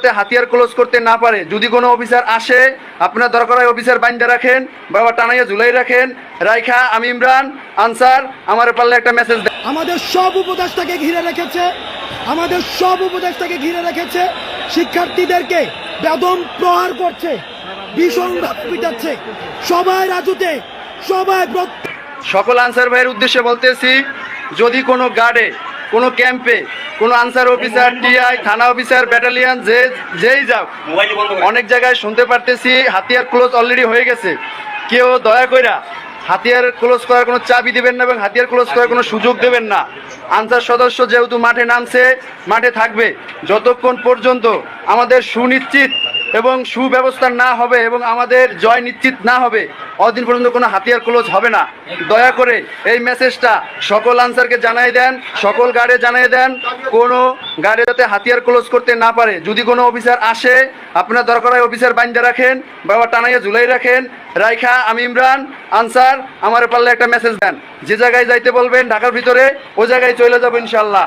যাতে হাতিয়ার ক্লোজ করতে না পারে। যদি কোনো অফিসার আসে আপনার দরকার হয় অফিসার বাইন্দা রাখেন বাবা টানাইয়া ঝুলাই রাখেন। রাইখা আমি ইমরান আনসার আমার পারলে একটা মেসেজ দেন। আমাদের সব উপদেষ্টাকে ঘিরে রেখেছে। আমাদের সব উপদেষ্টাকে ঘিরে রেখেছে। শিক্ষার্থীদেরকে বেদম প্রহার করছে ভীষণ পিটাচ্ছে। সবাই রাজুতে সবাই সকল আনসার ভাইয়ের উদ্দেশ্যে বলতেছি যদি কোনো গার্ডে কোনো ক্যাম্পে কোনো আনসার অফিসার টিআই থানা অফিসার ব্যাটালিয়ান যে যেই যাও অনেক জায়গায় শুনতে পারতেছি হাতিয়ার ক্লোজ অলরেডি হয়ে গেছে। কেউ দয়া কইরা হাতিয়ার ক্লোজ করার কোনো চাবি দেবেন না এবং হাতিয়ার ক্লোজ করার কোনো সুযোগ দেবেন না। আনসার সদস্য যেহেতু মাঠে নামছে মাঠে থাকবে। যতক্ষণ পর্যন্ত আমাদের সুনিশ্চিত এবং সুব্যবস্থা না হবে এবং আমাদের জয় নিশ্চিত না হবে, অদিন পর্যন্ত কোনো হাতিয়ার ক্লোজ হবে না। দয়া করে এই মেসেজটা সকল আনসারকে জানাই দেন, সকল গার্ডে জানাই দেন, কোনো গার্ডে যাতে হাতিয়ার ক্লোজ করতে না পারে। যদি কোনো অফিসার আসে, আপনার দরকার হয় অফিসার বাইন্দা রাখেন, বাবা টানাইয়া ঝুলাই রাখেন। রাইখা, আমি ইমরান, আনসার, আমার পারলে একটা মেসেজ দেন। যে জায়গায় যাইতে বলবেন, ঢাকার ভিতরে, ওই জায়গায় চলে যাব ইনশাল্লাহ